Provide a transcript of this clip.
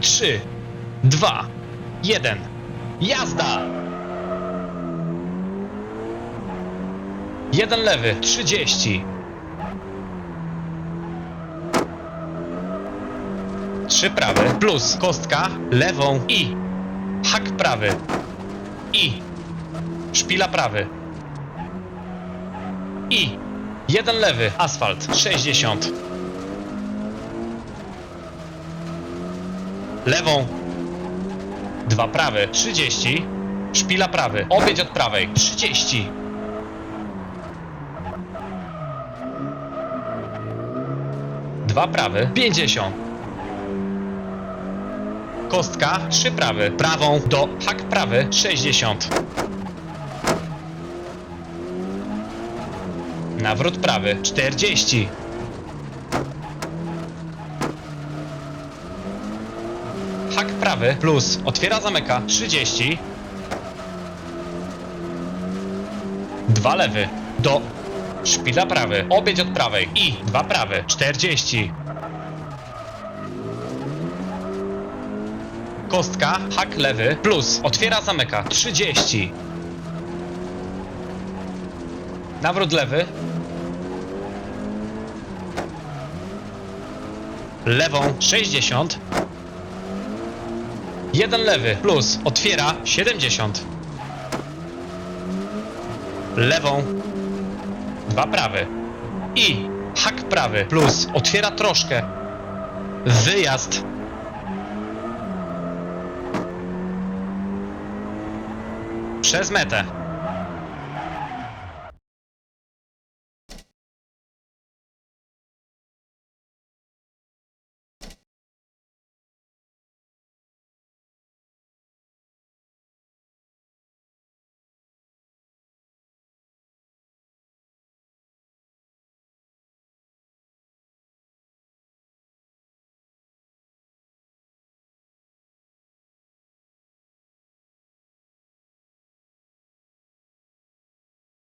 3, 2, 1. Jazda! Jeden lewy, 30. Trzy prawy, plus kostka lewą i hak prawy i szpila prawy i jeden lewy, asfalt, 60. Lewą, dwa prawy, 30. Szpila prawy, obieć od prawej, 30. Dwa prawy, 50. Kostka, trzy prawy, prawą do hak prawy, 60. Nawrót prawy, 40. Hak prawy plus otwiera zamyka 30. Dwa lewy do szpila prawy, obieć od prawej i dwa prawy 40. Kostka, hak lewy plus otwiera zamyka 30. Nawrót lewy. Lewą 60. Jeden lewy plus otwiera 70. Lewą. Dwa prawy. I hak prawy plus otwiera troszkę. Wyjazd. Przez metę.